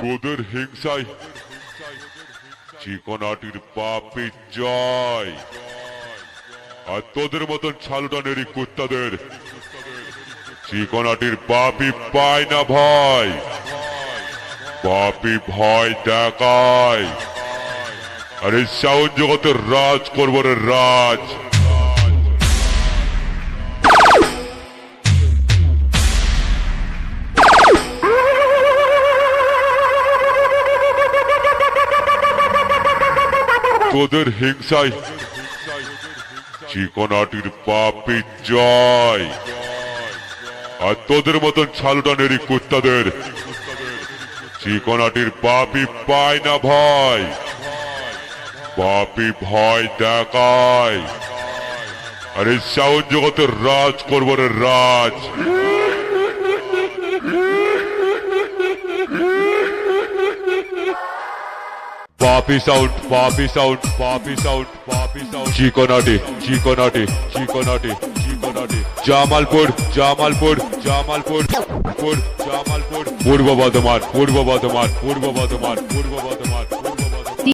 তোদের হিংসাই চিকনাটির পাপে জয়। আর তোদের মতন ছালুটানেরই কুত্তাদের চিকনাটির পাপি পায় না ভয়। পাপি ভয় দেখায়। আরে সাউন্ড জগতের রাজ করবরের রে রাজ। তোদের হিংসায়। চিকনাটির পাপি জয়। আর তোদের মতন ছালুটানেরই কুত্তাদের। চিকনাটির পাপি পায় না ভয়। পাপি ভয় দেখায়। আর সাউন্ড জগতের রাজ করব রে রাজ। পাপি sound, পাপি sound puppy sound puppy sound চিকনাটি চিকনাটি চিকনাটি চিকনাটি জামালপুর জামালপুর জামালপুর পুর জামালপুর পূর্ব বর্ধমান পূর্ব বর্ধমান পূর্ব বর্ধমান পূর্ব বর্ধমান